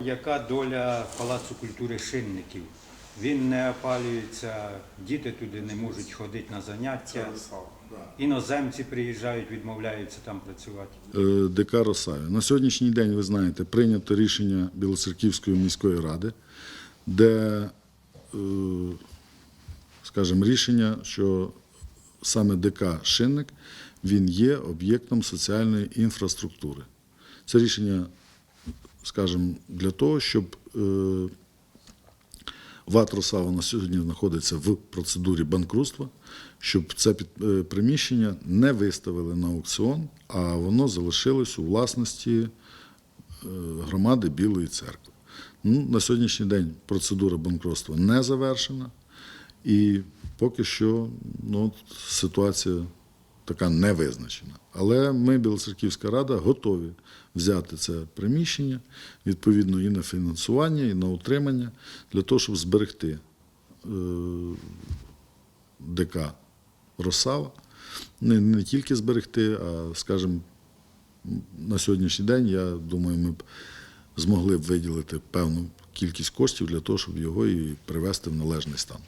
яка доля Палацу культури шинників? Він не опалюється, діти туди не можуть ходити на заняття. Іноземці приїжджають, відмовляються там працювати. Е, ДК Росаві. На сьогоднішній день, ви знаєте, прийнято рішення Білоцерківської міської ради, де, е, скажімо, рішення, що саме ДК Шинник він є об'єктом соціальної інфраструктури. Це рішення, скажімо, для того, щоб е, ВАТ «Росава» на сьогодні знаходиться в процедурі банкрутства, щоб це е, приміщення не виставили на аукціон, а воно залишилось у власності е, громади Білої церкви. Ну, на сьогоднішній день процедура банкрутства не завершена, і поки що ну, ситуація така не визначена. Але ми, Білоцерківська рада, готові взяти це приміщення відповідно і на фінансування, і на утримання для того, щоб зберегти е, ДК Росава. Не, не тільки зберегти, а, скажімо, на сьогоднішній день, я думаю, ми б змогли б виділити певну кількість коштів для того, щоб його і привести в належний стан.